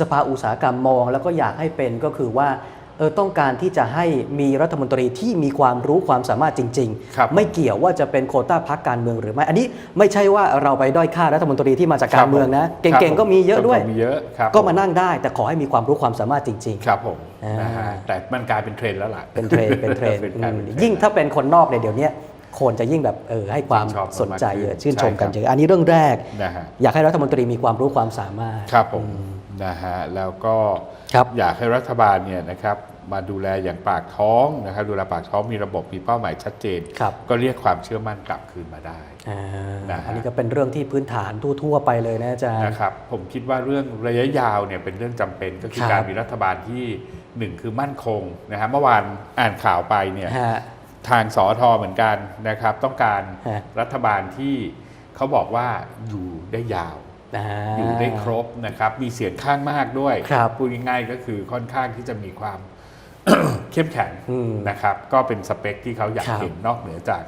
สภาอุตสาหกรรมมอง แล้วก็อยากให้เป็นก็คือว่าเออต้องการที่จะให้มีรัฐมนตรีที่มีความรู้ความสามารถจริงครับๆไม่เกี่ยวว่าจะเป็นโควต้าพักการเมืองหรือไม่ อันนี้ไม่ใช่ว่าเราไปด้อยค่ารัฐมนตรีที่มาจากการเมืองนะ เก่งๆก็มีเยอะด้วยมีเยอะครับก็มานั่งได้ แต่ขอให้มีความรู้ความสามารถจริงครับผมอ่านนะฮะแต่มันกลายเป็นเทรนด์แล้วล่ะๆเป็นเทรนด์เป็นเทรนด์เป็นการอืมเป็นเทรนด์ยิ่งถ้าเป็นคนนอกเนี่ยเดี๋ยวนี้คนจะยิ่งแบบเออให้ความชื่นชอบสนใจเยอะมากขึ้นชื่นชมกันใช่เยครับอะอันนี้เรื่องแรกนะฮะอยากให้รัฐมนตรีมีความรู้ความสามารถครับผม นะฮะแล้วก็ครับอยากให้รัฐบาลเนี่ยนะครับมาดูแลอย่างปากท้องนะครับดูแลปากท้องมีระบบมีเป้าหมายชัดเจนครับก็เรียกความเชื่อมั่นกลับคืนมาได้อ่านะฮะอันนี้ก็เป็นเรื่องที่พื้นฐานทั่วๆไปเลยนะอาจารย์นะครับผมคิดว่าเรื่องระยะยาวเนี่ยเป็นเรื่องจำเป็นก็คือครับการมีรัฐบาลที่หนึ่งคือมั่นคงนะฮะเมื่อวานอ่านข่าวไปเนี่ยฮะทางสอทอเหมือนกันนะครับ ต้องการฮะรัฐบาลที่เขาบอกว่าอยู่ได้ยาวา อยู่ได้ครบนะครับมีเสียงข้างมากด้วยครับพูดง่ายๆก็คือค่อนข้างที่จะมีความเข้มแข็งอืมนะครับ ก็เป็นสเปคที่เขาอยากครับเห็นนอกเหนือจาก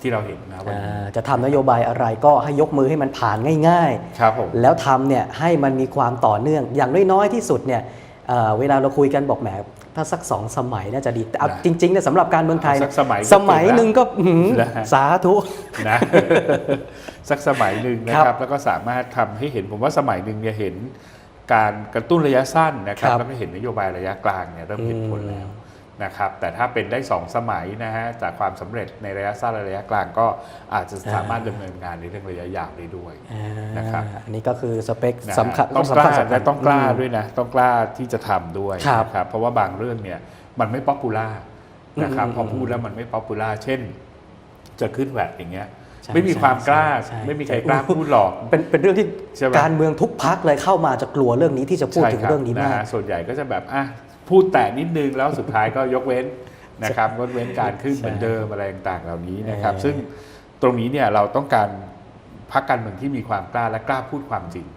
ที่เราเห็นนะวันนี้อ่าจะทำนโยบายอะไรก็ให้ยกมือให้มันผ่านง่ายครับผมๆแล้วทำเนี่ยให้มันมีความต่อเนื่องอย่างน้อยๆที่สุดเนี่ยเอ่อเวลาเราคุยกันบอกแหม ถ้าสักสองสมัยน่าจะดีแต่เอานะจริงๆเนี่ยสำหรับการเมืองไทยเอาสักสมัยก็สมัยหนึ่งก็อื้อหือนะฮะสาธุนะสักสมัยหนึ่งนะคครัรับบแล้วก็สามารถทำให้เห็นผมว่าสมัยหนึ่งเนี่ยเห็นการกระตุ้นระยะสั้นนะครับครับแล้วก็เห็นนโยบายระยะกลางเนี่ยเริ่มเห็นผลแล้วอืม นะครับแต่ถ้าเป็นได้สองสมัยนะฮะจากความสำเร็จในระยะสั้นและระยะกลางก็อาจจะสามารถดำเนินงานในเรื่องระยะยาวได้ด้วยอ่านะครับอันนี้ก็คือสเปคนะฮะสำคัญต้องกสำล้าคัญสำคัและญต้องกล้าอืมด้วยนะต้องกล้าที่จะทำด้วยครับนะครับเพราะว่าบางเรื่องเนี่ยมันไม่ป๊อปปูล่านะครับอืมพอพูดแล้วมันไม่ป๊อปปูล่าเช่น จะขึ้นแวดอย่างเงี้ยใช่ไม่มีความกล้าใช่ใช่ไม่มีใครกล้าพูดหรอก เป็นเป็นเรื่องที่ใช่ไหมการเมืองทุกพักเลยเข้ามาจะกลัวเรื่องนี้ที่จะพูดถึงใช่คบเรื่องนี้มากะฮะส่วนใหญ่ก็จะแบบอะ พูดแต่นิดนึงแล้วสุดท้ายก็ยกเว้นนะครับงดเว้นการขึ้นใช่เหมือนเดิมอะไรต่างๆ เหล่านี้นะครับเออซึ่งตรงนี้เนี่ยเราต้องการพรรคการเมืองที่มีความกล้าและกล้าพูดความจริง